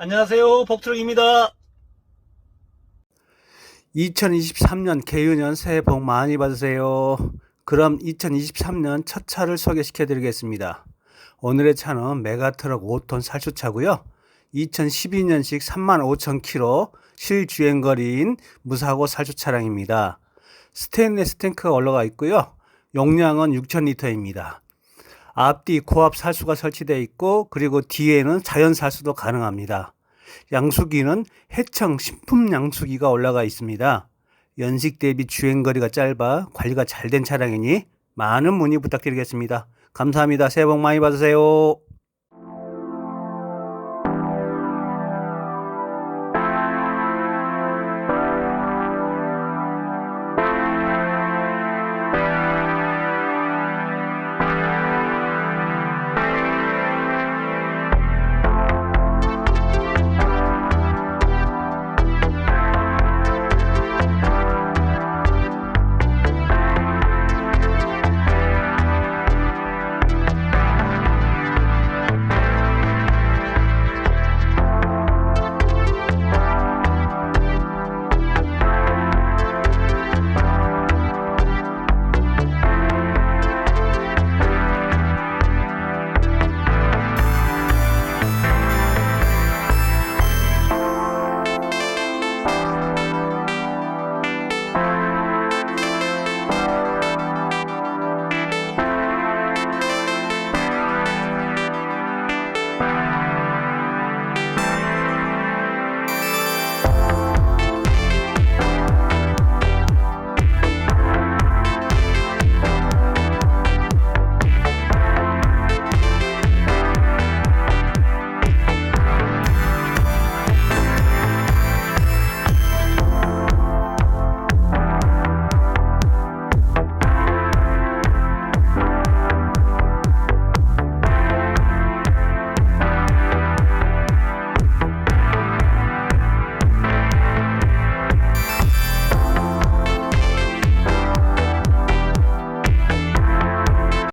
안녕하세요. 복트럭입니다. 2023년 개유년 새해 복 많이 받으세요. 그럼 2023년 첫 차를 소개시켜 드리겠습니다. 오늘의 차는 메가트럭 5톤 살수차고요. 2012년식 35,000km 실주행거리인 무사고 살수 차량입니다. 스테인레스 탱크가 올라가 있고요. 용량은 6,000리터입니다. 앞뒤 고압 살수가 설치되어 있고 그리고 뒤에는 자연 살수도 가능합니다. 양수기는 해청 신품 양수기가 올라가 있습니다. 연식 대비 주행거리가 짧아 관리가 잘 된 차량이니 많은 문의 부탁드리겠습니다. 감사합니다. 새해 복 많이 받으세요.